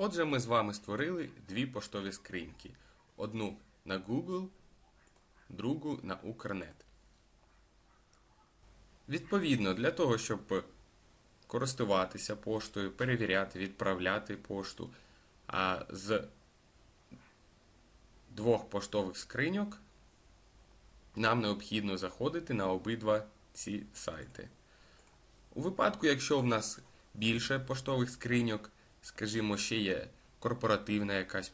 Отже, ми з вами створили дві поштові скриньки. Одну на Google, другу на Укрнет. Відповідно, для того, щоб користуватися поштою, перевіряти, відправляти пошту, а з двох поштових скриньок нам необхідно заходити на обидва ці сайти. У випадку, якщо в нас більше поштових скриньок, скажімо, ще є корпоративна якась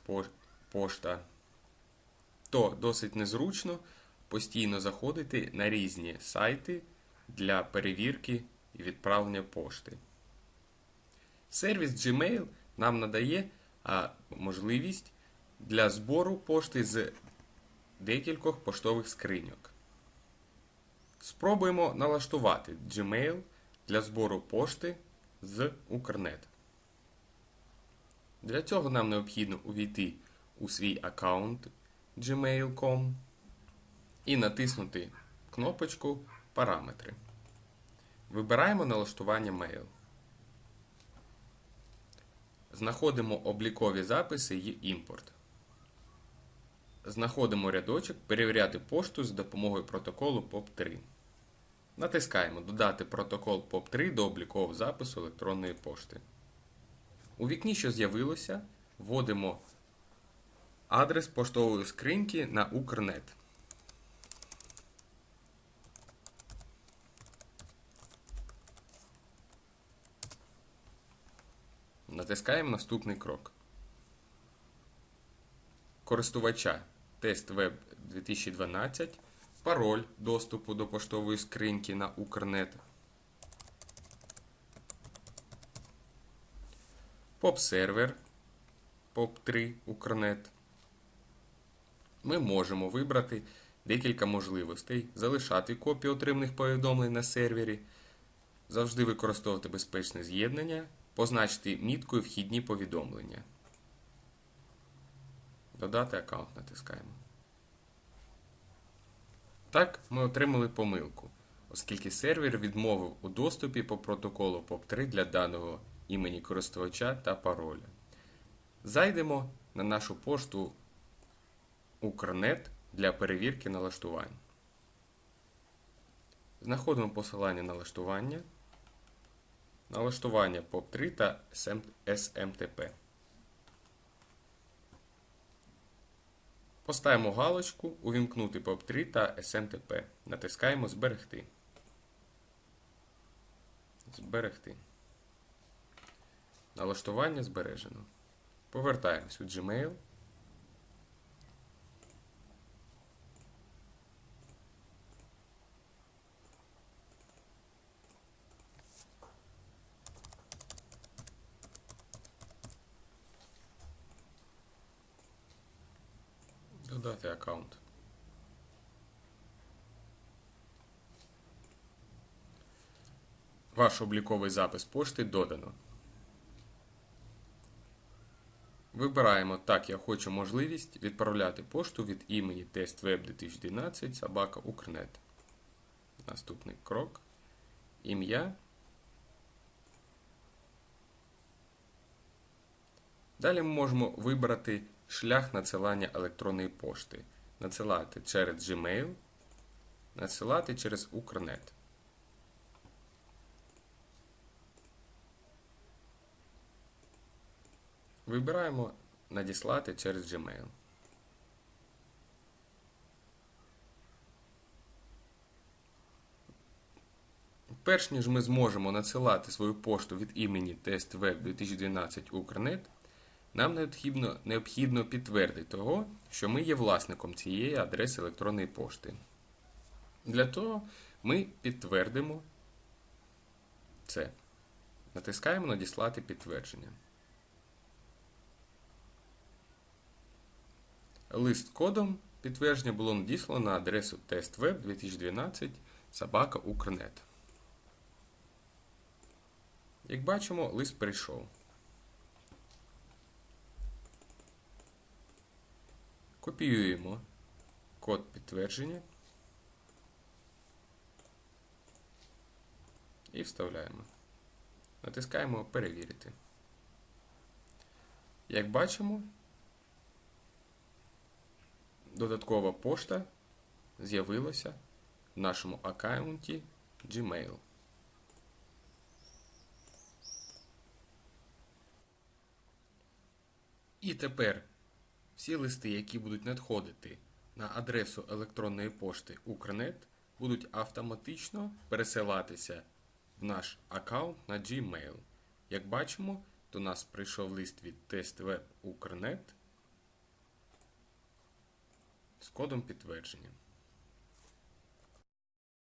пошта, то досить незручно постійно заходити на різні сайти для перевірки і відправлення пошти. Сервіс Gmail нам надає можливість для збору пошти з декількох поштових скриньок. Спробуємо налаштувати Gmail для збору пошти з Укрнет. Для цього нам необхідно увійти у свій аккаунт gmail.com і натиснути кнопочку Параметри. Вибираємо налаштування Mail. Знаходимо облікові записи і імпорт. Знаходимо рядочок Перевіряти пошту з допомогою протоколу POP3. Натискаємо Додати протокол POP3 до облікового запису електронної пошти. У вікні, що з'явилося, вводимо адрес поштової скриньки на Укрнет. Натискаємо наступний крок. Користувача Тест Web 2012, пароль доступу до поштової скриньки на Укрнет. POP-сервер POP3 Укрнет. Ми можемо вибрати декілька можливостей, залишати копії отриманих повідомлень на сервері, завжди використовувати безпечне з'єднання, позначити міткою вхідні повідомлення. Додати аккаунт натискаємо. Так, ми отримали помилку, оскільки сервер відмовив у доступі по протоколу POP3 для даного імені користувача та пароля. Зайдемо на нашу пошту Укрнет для перевірки налаштувань. Знаходимо посилання налаштування, налаштування POP3 та SMTP. Поставимо галочку Увімкнути POP3 та SMTP. Натискаємо Зберегти. Зберегти. Налаштування збережено. Повертаємось у Gmail. Додати аккаунт. Ваш обліковий запис пошти додано. Вибираємо Так, я хочу можливість відправляти пошту від імені TestWeb 2012 собака Укрнет. Наступний крок. Ім'я. Далі ми можемо вибрати шлях надсилання електронної пошти. Надсилати через Gmail, надсилати через Укрнет. Вибираємо Надіслати через Gmail. Перш ніж ми зможемо надсилати свою пошту від імені TestWeb 2012 Укрнет, нам необхідно, необхідно підтвердити того, що ми є власником цієї адреси електронної пошти. Для того ми підтвердимо це. Натискаємо Надіслати підтвердження. Лист кодом підтвердження було надіслано на адресу testweb 2012 собака. Як бачимо, лист прийшов. Копіюємо код підтвердження і вставляємо. Натискаємо Перевірити. Як бачимо, додаткова пошта з'явилася в нашому аккаунті Gmail. І тепер всі листи, які будуть надходити на адресу електронної пошти Укрнет, будуть автоматично пересилатися в наш аккаунт на Gmail. Як бачимо, до нас прийшов лист від TestWeb Укрнет з кодом підтвердження.